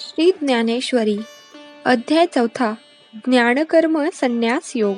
श्री ज्ञानेश्वरी अध्याय चौथा ज्ञानकर्म संन्यास योग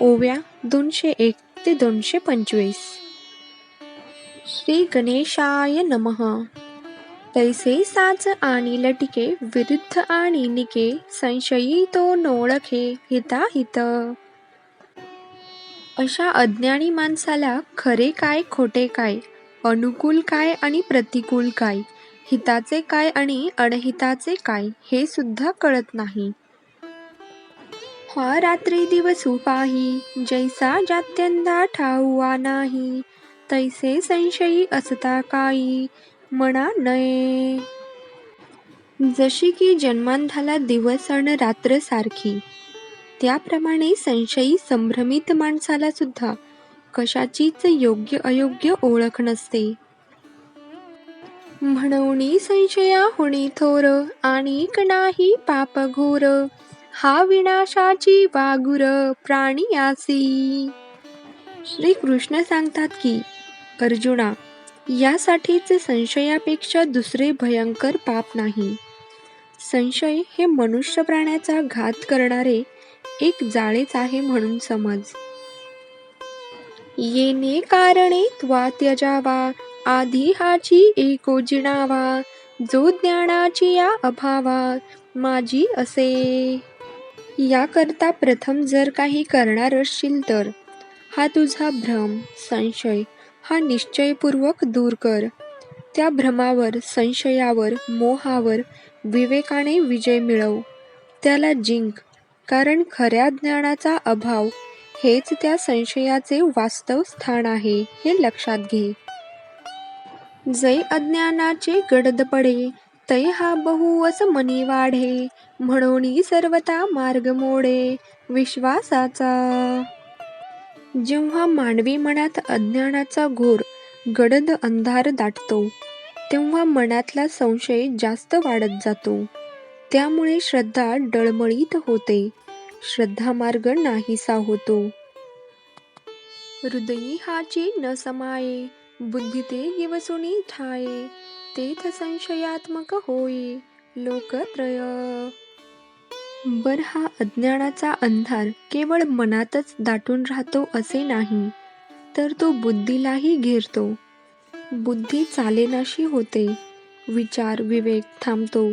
ओव्या दोनशे एक ते दोनशे पंचवीस. श्री गणेशाय नमः. तैसे साच आणि लटिके विरुद्ध आणि निके संशयी तो नोळखे हिताहित. अशा अज्ञानी माणसाला खरे काय खोटे काय अनुकूल काय आणि प्रतिकूल काय हिताचे काय आणि अनहिताचे काय हे सुद्धा कळत नाही. हा रात्री दिवस उपाही जैसा जात्यंदा ठाऊआ नाही तैसे संशयी असता काही म्हणा नये. जशी की जन्मांधाला दिवस अन रात्र सारखी त्याप्रमाणे संशयी संभ्रमित माणसाला सुद्धा कशाचीच योग्य अयोग्य ओळख नसते. म्हणून संशया होणी थोर आणि नाही पाप घोर. हा विनाशाची वागुर प्राणियासी श्री कृष्ण सांगतात की अर्जुना यासाठीच संशयापेक्षा दुसरे भयंकर पाप नाही. संशय हे मनुष्य प्राण्याचा घात करणारे एक जाळेच आहे म्हणून समज. येणे कारणे त्वा त्यजावा आधी हाची एको जिणावा जो ज्ञानाची या अभावा माझी असे. याकरता प्रथम जर काही करणार असशील तर हा तुझा भ्रम संशय हा निश्चयपूर्वक दूर कर. त्या भ्रमावर संशयावर मोहावर विवेकाने विजय मिळव. त्याला जिंक कारण खऱ्या ज्ञानाचा अभाव हेच त्या संशयाचे वास्तव स्थान आहे हे लक्षात घे. जै अज्ञानाचे गडद पडे तै हा बहुवस मनी वाढे म्हणून सर्वता मार्ग मोडे विश्वासाचा. जेव्हा मानवी मनात अज्ञानाचा घोर गडद अंधार दाटतो तेव्हा मनातला संशय जास्त वाढत जातो. त्यामुळे श्रद्धा डळमळीत होते श्रद्धा मार्ग नाहीसा होतो. हृदयी हाची न समाये बुद्धी ते गिवसुनी ठाये तेथ संशयात्मक होई लोकत्रय. बर हा अज्ञानाचा अंधार केवळ मनातच दाटून राहतो असे नाही तर तो बुद्धीलाही घेरतो. बुद्धी चालेनाशी होते विचार विवेक थांबतो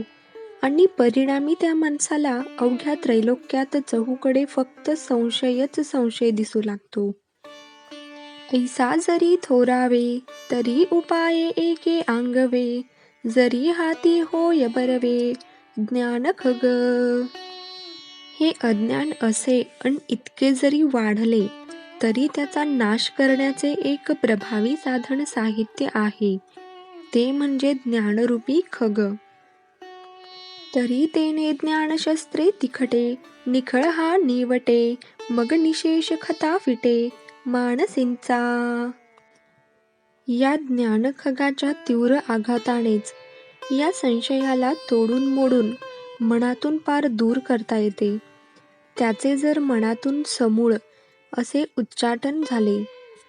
आणि परिणामी त्या माणसाला अवघ्या त्रैलोक्यात चहूकडे फक्त संशयच संशय दिसू लागतो. ऐसा जरी थोरावे तरी उपाये एके आंगवे. जरी हाती होय बरवे ज्ञान खग. हे अज्ञान असे अन इतके जरी वाढले तरी त्याचा नाश करण्याचे एक प्रभावी साधन साहित्य आहे. ते म्हणजे ज्ञानरूपी खग. तरी तेने ज्ञानशस्त्रे तिखटे निखळ हा निवटे मग निशेष खता फिटे. मानसींचा. या ज्ञानखगाच्या तीव्र आघातानेच या संशयाला तोडून मोडून मनातून पार दूर करता येते. त्याचे जर मनातून समूळ असे उच्चाटन झाले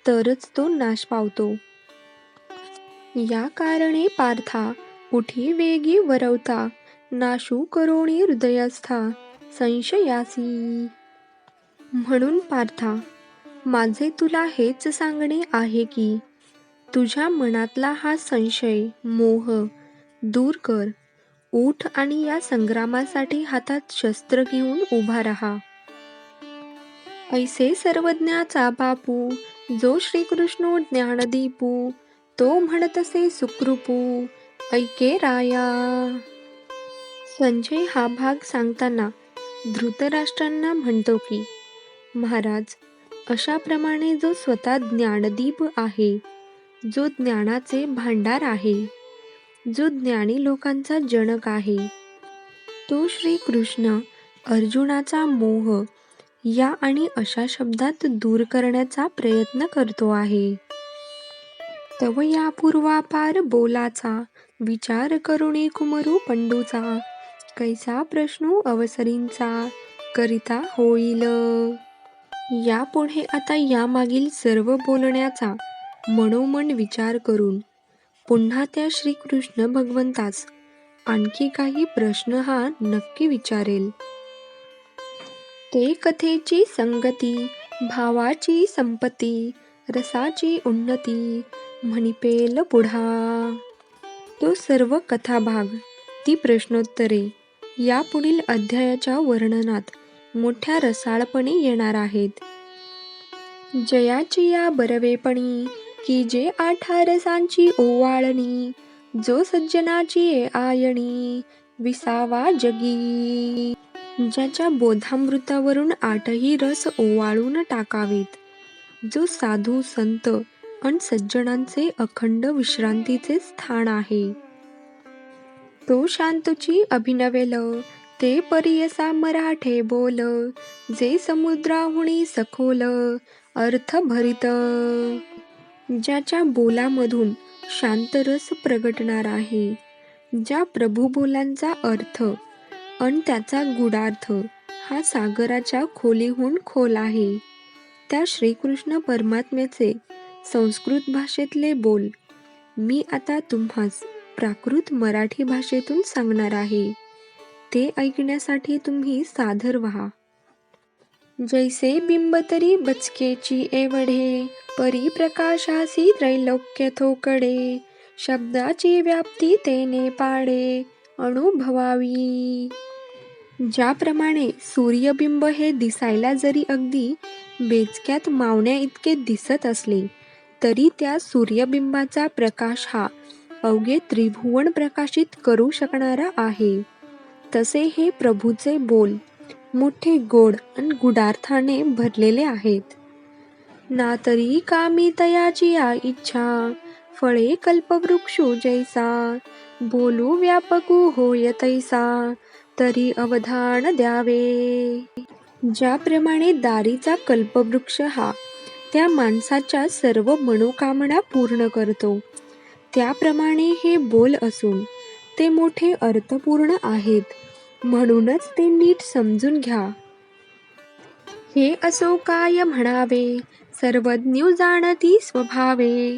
तरच तो नाश पावतो. या कारणे पार्था उठी वेगी वरवता नाशू करोणी हृदयस्था संशयासी. म्हणून पार्था माझे तुला हेच सांगणे आहे की तुझ्या मनातला हा संशय मोह दूर कर. उठ आणि या संग्रामासाठी हातात शस्त्र घेऊन उभा राहा. ऐसे सर्वज्ञाचा बापू जो श्रीकृष्ण ज्ञानदीपू तो म्हणतसे सुकृपू ऐके राया. संजय हा भाग सांगताना धृतराष्ट्रांना म्हणतो की महाराज अशाप्रमाणे जो स्वतः ज्ञानदीप आहे जो ज्ञानाचे भांडार आहे जो ज्ञानी लोकांचा जनक आहे तो श्री कृष्ण अर्जुनाचा मोह या आणि अशा शब्दात दूर करण्याचा प्रयत्न करतो आहे. तव या पूर्वापार बोलाचा विचार करुणे कुमरू पंडूचा कैसा प्रश्नू अवसरींचा करिता होईल. यापुढे आता यामागील सर्व बोलण्याचा मनोमन विचार करून पुन्हा त्या श्रीकृष्ण भगवंतास आणखी काही प्रश्न हा नक्की विचारेल. ते कथेची संगती भावाची संपत्ती रसाची उन्नती म्हणिपेल पुढा तो सर्व कथाभाग ती प्रश्नोत्तरे यापुढील अध्यायाच्या वर्णनात मोठ्या रसाळपणे येणार आहेत. जयाची या बरवेपणी की जे आठा रसांची ओवाळणी जो सज्जनाची आयणी विसावा जगी. ज्याच्या बोधामृतावरून आठही रस ओवाळून टाकावेत जो साधू संत अन सज्जनांचे अखंड विश्रांतीचे स्थान आहे. तो शांतची अभिनवेल ते परियसा मराठे बोल जे समुद्राहुणी सखोल अर्थ भरित ज्याच्या बोलामधून शांतरस प्रगटणार आहे ज्या प्रभू बोलांचा अर्थ अन त्याचा गुडार्थ हा सागराच्या खोलीहून खोल आहे त्या श्रीकृष्ण परमात्म्याचे संस्कृत भाषेतले बोल मी आता तुम्हास प्राकृत मराठी भाषेतून सांगणार आहे. ते ऐकण्यासाठी तुम्ही सादर व्हा. जैसे बिंब तरी बचकेची एवढे परी प्रकाशासी त्रैलोक्य थोकडे शब्दाची व्याप्ती तेने पाडे अनुभवावी. ज्याप्रमाणे सूर्यबिंब हे दिसायला जरी अगदी बेचक्यात मावण्या इतके दिसत असले तरी त्या सूर्यबिंबाचा प्रकाश हा अवघे त्रिभुवन प्रकाशित करू शकणारा आहे. तसे हे प्रभूचे बोल मोठे गोड आणि गुडार्थाने भरलेले आहेत. ना तरी कामी तयाची या इच्छा फळे कल्पवृक्षू जैसा बोलू व्यापकू होय तैसा तरी अवधान द्यावे. ज्याप्रमाणे दारीचा कल्पवृक्ष हा त्या माणसाच्या सर्व मनोकामना पूर्ण करतो त्याप्रमाणे हे बोल असून ते मोठे अर्थपूर्ण आहेत. म्हणूनच ते नीट समजून घ्या. हे असो काय म्हणावे? सर्वज्ञ जाणती स्वभावे.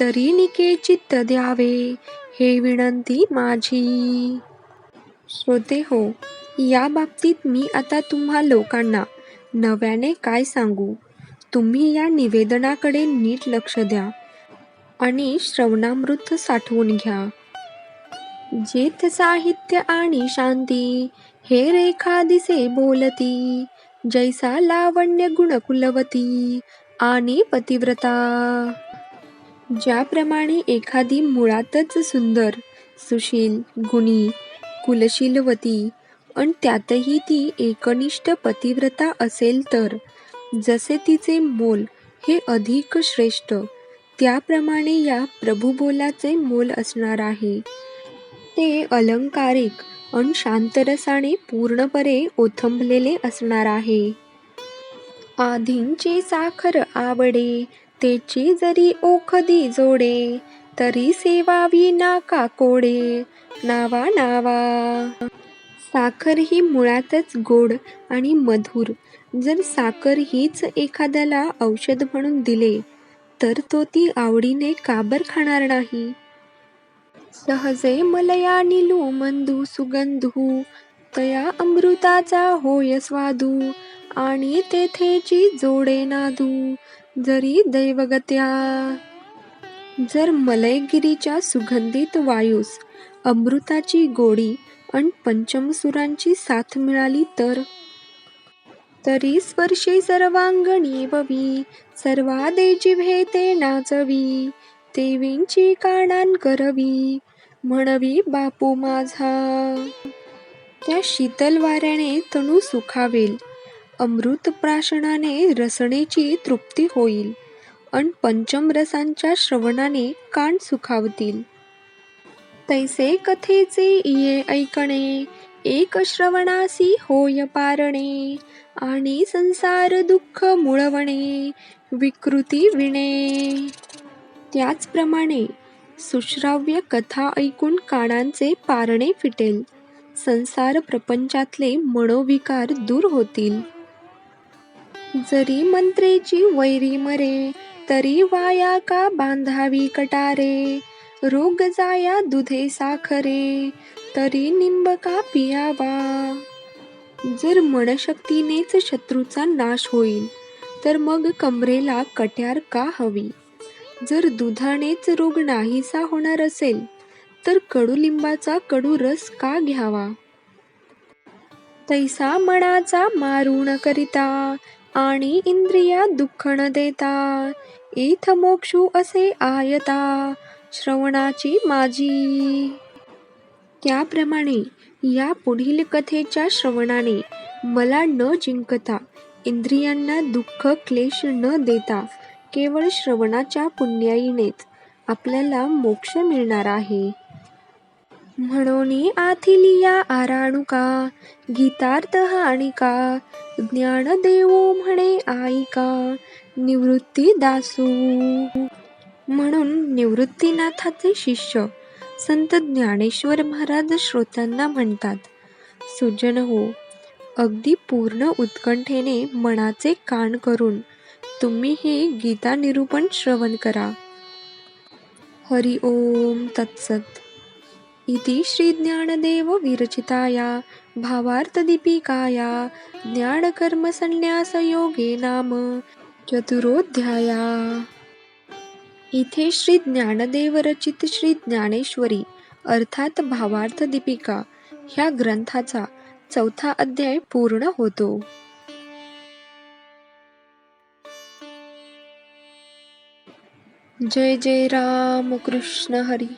तरी निके चित्त द्यावे. हे विनंती माझी. श्रोते हो या बाबतीत मी आता तुम्हा लोकांना नव्याने काय सांगू? तुम्ही या निवेदनाकडे नीट लक्ष द्या आणि श्रवणामृत साठवून घ्या. जेथ साहित्य आणि शांती हे रेखा दिसे बोलती. जैसा लावण्य गुण कुलवती आणि पतिव्रता. ज्याप्रमाणे एखादी मुळातच सुंदर सुशील गुणी कुलशीलवती अन त्यातही ती एकनिष्ठ पतिव्रता असेल तर जसे तिचे मोल हे अधिक श्रेष्ठ त्याप्रमाणे या प्रभुबोलाचे मोल असणार आहे. ते अलंकारिक अन शांतरसाने पूर्णपणे ओथंबलेले असणार आहे. आधींची साखर आवडे तेची जरी ओखदी जोडे तरी सेवावी नाका कोडे नावा नावा. साखर ही मुळातच गोड आणि मधुर. जर साखर हीच एखाद्याला औषध म्हणून दिले तर तो ती आवडीने काबर खाणार नाही? सहजे मलया निलू मंदू सुगंधू तया अमृताचा होय स्वादू आणि तेथेची जोडे नादू जरी दैवगत्या. जर मलयगिरीच्या सुगंधित वायूस अमृताची गोडी आणि पंचमसुरांची साथ मिळाली तर? तरी स्पर्शे सर्वांगणी ववी सर्वादे जिव्हे ते नाचवी. देवींची कानान करवी म्हणवी बापू माझा. त्या शीतल वाऱ्याने तणू सुखावेल अमृत प्राशनाने रसणेची तृप्ती होईल अन पंचम रसांच्या श्रवणाने कान सुखावतील. तैसे कथेचे इये ऐकणे एक श्रवणासी होय पारणे आणि संसार दुःख मुळवणे विकृती विणे. त्याचप्रमाणे सुश्राव्य कथा ऐकून कानांचे पारणे फिटेल. संसार प्रपंचातले मनोविकार दूर होतील. जरी मंत्रेची वैरी मरे तरी वाया का बांधावी कटारे? रोग जाया दुधे साखरे तरी निंब का पियावा? जर मनशक्तीनेच शत्रूचा नाश होईल तर मग कमरेला कट्यार का हवी? जर दुधानेच रोग नाहीसा होणार असेल तर कडुलिंबाचा कडू रस का घ्यावा? तैसा मनाचा मारुण करिता आणि इंद्रिया दुःख न देता. इथ मोक्षू असे आयता श्रवणाची माझी त्याप्रमाणे या पुढील कथेच्या श्रवणाने मला न जिंकता इंद्रियांना दुःख क्लेश न देता केवळ श्रवणाच्या पुण्याईनेच आपल्याला मोक्ष मिळणार आहे. म्हणून आथिलिया आराणुका गीतार्थ हाणिका ज्ञान देवो म्हणे आईका निवृत्ती दासू. म्हणून निवृत्तीनाथाचे शिष्य संत ज्ञानेश्वर महाराज श्रोत्यांना म्हणतात सुजन हो अगदी पूर्ण उत्कंठेने मनाचे कान करून तुम्ही हे गीता निरूपण श्रवण करा. हरि ओम तत्सत. इति श्रीज्ञानदेव विरचिताया भावार्थदीपिकाया ज्ञानकर्मसन्न्यासयोगे नाम चतुरोध्याया. इथे श्री ज्ञानदेव रचित श्री ज्ञानेश्वरी अर्थात भावार्थ दीपिका ह्या ग्रंथाचा चौथा अध्याय पूर्ण होतो. जय जय राम कृष्ण हरी।